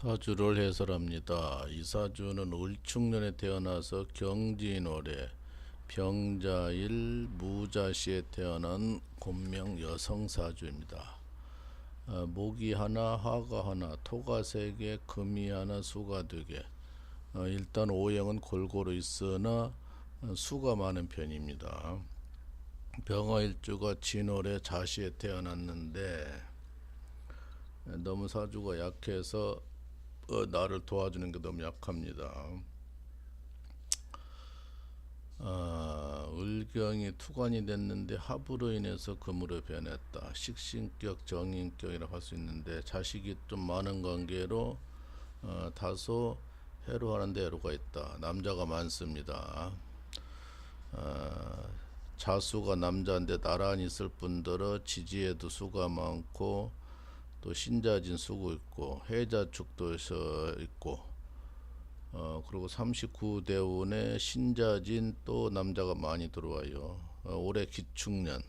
사주를 해설합니다. 이 사주는 을축년에 태어나서 경진월에 병자일 무자시에 태어난 곤명 여성 사주입니다. 어, 목이 하나, 화가 하나, 토가 세 개, 금이 하나, 수가 두 개. 어, 일단 오행은 골고루 있으나 어, 수가 많은 편입니다. 병화일주가 진월에 자시에 태어났는데 너무 사주가 약해서 어, 나를 도와주는 게 너무 약합니다. 아, 을경이 투관이 됐는데 합으로 인해서 금으로 변했다. 식신격, 정인격이라고 할 수 있는데 자식이 좀 많은 관계로 어, 다소 해로하는데 해로가 있다. 남자가 많습니다. 아, 자수가 남자인데 나란히 있을 뿐더러 지지에도 수가 많고 또 신자진 수고 있고 해자 축도 있고 어 그리고 39대운에 신자진 또 남자가 많이 들어와요. 어, 올해 기축년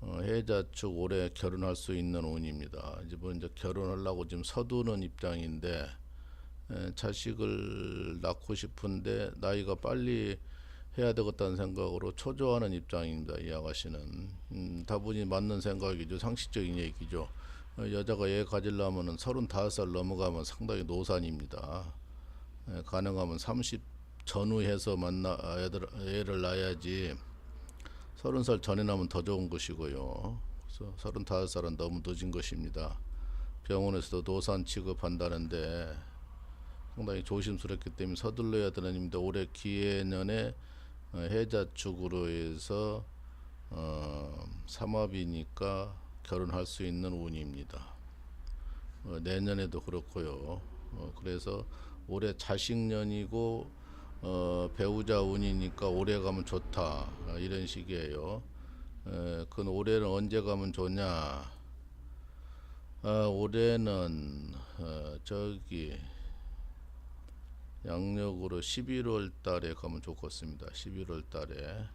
어, 해자 축 올해 결혼할 수 있는 운입니다. 이제 뭐 이제 결혼하려고 지금 서두는 입장인데 에, 자식을 낳고 싶은데 나이가 빨리 해야 되겠다는 생각으로 초조하는 입장입니다. 이 아가씨는 음, 다분히 맞는 생각이죠. 상식적인 얘기죠. 어, 여자가 애 가지려면은 35살 넘어가면 상당히 노산입니다. 에, 가능하면 30 전후해서 만나 아, 애들 애를 낳아야지 30살 전에 나면 더 좋은 것이고요. 그래서 35살은 너무 늦은 것입니다. 병원에서도 노산 취급한다는데 상당히 조심스럽기 때문에 서둘러야 되는 입니다. 올해 기해년에 어, 해자축으로 해서 어, 삼합이니까 결혼할 수 있는 운입니다. 어, 내년에도 그렇고요. 어, 그래서 올해 자식년이고 어, 배우자 운이니까 올해 가면 좋다 어, 이런 식이에요. 에, 그건 올해는 언제 가면 좋냐? 아, 올해는 어, 저기 양력으로 11월 달에 가면 좋겠습니다. 11월 달에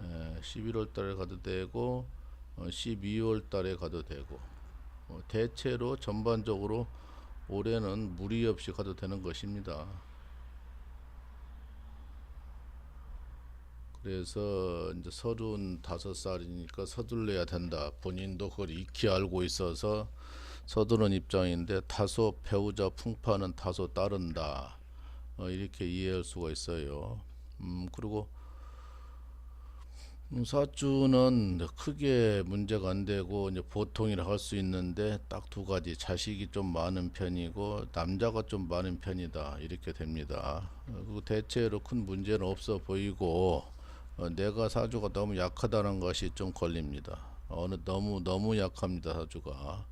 에, 11월 달에 가도 되고 어, 12월 달에 가도 되고 어, 대체로 전반적으로 올해는 무리 없이 가도 되는 것입니다. 그래서 이제 서른 다섯 살이니까 서둘러야 된다. 본인도 그걸 익히 알고 있어서 서두른 입장인데 다소 배우자 풍파는 다소 따른다. 어, 이렇게 이해할 수가 있어요. 음, 그리고 음, 사주는 크게 문제가 안 되고 이제 보통이라 할 수 있는데 딱 두 가지 자식이 좀 많은 편이고 남자가 좀 많은 편이다 이렇게 됩니다. 어, 그리고 대체로 큰 문제는 없어 보이고 어, 내가 사주가 너무 약하다는 것이 좀 걸립니다. 어느 너무 너무 약합니다 사주가.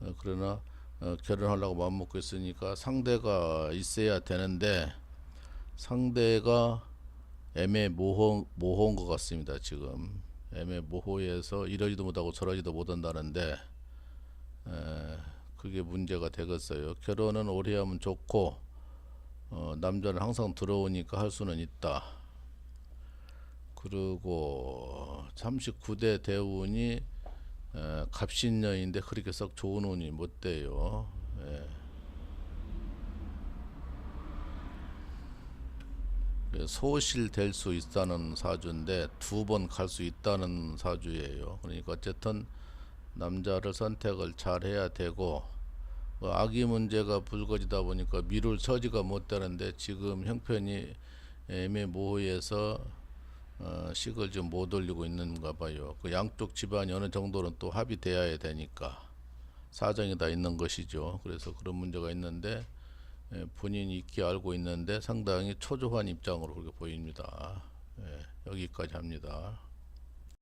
어, 그러나 어, 결혼하려고 마음 먹고 있으니까 상대가 있어야 되는데 상대가 애매 모호 모호한 것 같습니다 지금 애매 모호해서 이러지도 못하고 저러지도 못한다는데 에, 그게 문제가 되겠어요. 결혼은 오래 하면 좋고 어, 남자는 항상 들어오니까 할 수는 있다. 그리고 39대 대운이 에, 갑신년인데 그렇게 썩 좋은 운이 못 돼요. 예. 소실 될 수 있다는 사주인데 두 번 갈 수 있다는 사주예요. 그러니까 어쨌든 남자를 선택을 잘 해야 되고 뭐 아기 문제가 불거지다 보니까 미룰 처지가 못 되는데 지금 형편이 애매모호해서 어, 식을 좀 못 올리고 있는가 봐요. 그 양쪽 집안이 어느 정도는 또 합의돼야 되니까 사정이 다 있는 것이죠. 그래서 그런 문제가 있는데 예, 본인이 익히 알고 있는데 상당히 초조한 입장으로 그렇게 보입니다. 예, 여기까지 합니다.